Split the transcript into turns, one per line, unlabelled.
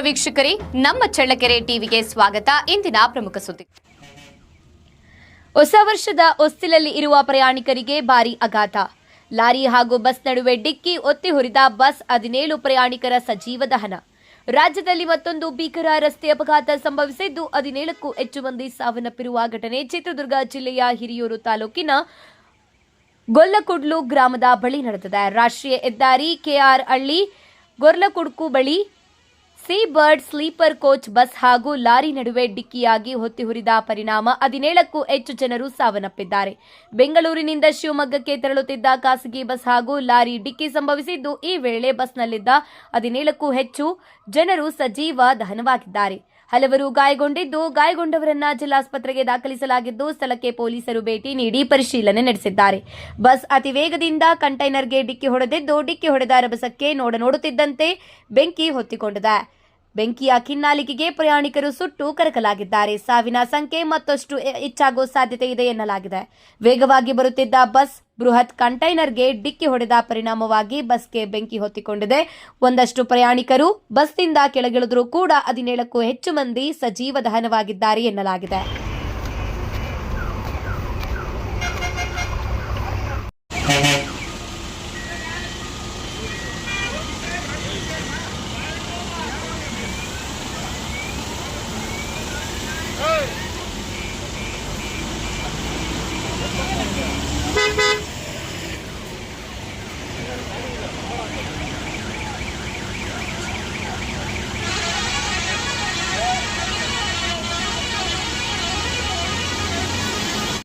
ವೀಕ್ಷಕರೇ. ನಮ್ಮ ಚಳ್ಳಕೆರೆ ಟಿವಿಗೆ ಸ್ವಾಗತ. ಇಂದಿನ ಪ್ರಮುಖ ಸುದ್ದಿ. ಹೊಸ ವರ್ಷದ ಹೊಸ್ತಿಲಲ್ಲಿ ಇರುವ ಪ್ರಯಾಣಿಕರಿಗೆ ಭಾರಿ ಅಘಾತ. ಲಾರಿ ಹಾಗೂ ಬಸ್ ನಡುವೆ ಡಿಕ್ಕಿ ಒತ್ತಿ ಹುರಿದ ಬಸ್ ಹದಿನೇಳು ಪ್ರಯಾಣಿಕರ ಸಜೀವ ದಹನ. ರಾಜ್ಯದಲ್ಲಿ ಮತ್ತೊಂದು ಭೀಕರ ರಸ್ತೆ ಅಪಘಾತ ಸಂಭವಿಸಿದ್ದು, ಹದಿನೇಳಕ್ಕೂ ಹೆಚ್ಚು ಮಂದಿ ಸಾವನ್ನಪ್ಪಿರುವ ಘಟನೆ ಚಿತ್ರದುರ್ಗ ಜಿಲ್ಲೆಯ ಹಿರಿಯೂರು ತಾಲೂಕಿನ ಗೊಲ್ಲಕುಡ್ಲು ಗ್ರಾಮದ ಬಳಿ ನಡೆದಿದೆ. ರಾಷ್ಟ್ರೀಯ ಹೆದ್ದಾರಿ ಕೆಆರ್ ಹಳ್ಳಿ ಗೊರ್ಲಕುಡ್ಕು ಬಳಿ Seabird sleeper coach bus ಹಾಗೂ ಲಾರಿ ನಡುವೆ ಡಿಕ್ಕಿಯಾಗಿ ಹೊತ್ತಿ ಹುರಿದ ಪರಿಣಾಮ ಹದಿನೇಳಕ್ಕೂ ಹೆಚ್ಚು ಜನರು ಸಾವನ್ನಪ್ಪಿದ್ದಾರೆ. ಬೆಂಗಳೂರಿನಿಂದ ಶಿವಮೊಗ್ಗಕ್ಕೆ ತೆರಳುತ್ತಿದ್ದ ಖಾಸಗಿ ಬಸ್ ಹಾಗೂ ಲಾರಿ ಡಿಕ್ಕಿ ಸಂಭವಿಸಿದ್ದು ಈ ವೇಳೆ ಬಸ್ನಲ್ಲಿದ್ದ ಹದಿನೇಳಕ್ಕೂ ಹೆಚ್ಚು ಜನರು ಸಜೀವ ದಹನವಾಗಿದ್ದಾರೆ. ಹಲವರು ಗಾಯಗೊಂಡಿದ್ದು, ಗಾಯಗೊಂಡವರನ್ನ ಜಿಲ್ಲಾಸ್ಪತ್ರೆಗೆ ದಾಖಲಿಸಲಾಗಿದ್ದು, ಸ್ಥಳಕ್ಕೆ ಪೊಲೀಸರು ಭೇಟಿ ನೀಡಿ ಪರಿಶೀಲನೆ ನಡೆಸಿದ್ದಾರೆ. ಬಸ್ ಅತಿ ವೇಗದಿಂದ ಕಂಟೈನರ್ಗೆ ಡಿಕ್ಕಿ ಹೊಡೆದಿದ್ದು, ಡಿಕ್ಕಿ ಹೊಡೆದ ರಭಸಕ್ಕೆ ನೋಡ ನೋಡುತ್ತಿದ್ದಂತೆ ಬೆಂಕಿ ಹೊತ್ತಿಕೊಂಡಿದೆ. ಬೆಂಕಿಯ ಕಿನ್ನಾಲಿಕೆಗೆ ಪ್ರಯಾಣಿಕರು ಸುಟ್ಟು ಕರಕಲಾಗಿದ್ದಾರೆ. ಸಾವಿನ ಸಂಖ್ಯೆ ಮತ್ತಷ್ಟು ಹೆಚ್ಚಾಗುವ ಸಾಧ್ಯತೆ ಇದೆ ಎನ್ನಲಾಗಿದೆ. ವೇಗವಾಗಿ ಬರುತ್ತಿದ್ದ ಬಸ್ ಬೃಹತ್ ಕಂಟೈನರ್ಗೆ ಡಿಕ್ಕಿ ಹೊಡೆದ ಪರಿಣಾಮವಾಗಿ ಬಸ್ಗೆ ಬೆಂಕಿ ಹೊತ್ತಿಕೊಂಡಿದೆ. ಒಂದಷ್ಟು ಪ್ರಯಾಣಿಕರು ಬಸ್ನಿಂದ ಕೆಳಗಿಳಿದರೂ ಕೂಡ ಹದಿನೇಳಕ್ಕೂ ಹೆಚ್ಚು ಮಂದಿ ಸಜೀವ ದಹನವಾಗಿದ್ದಾರೆ ಎನ್ನಲಾಗಿದೆ.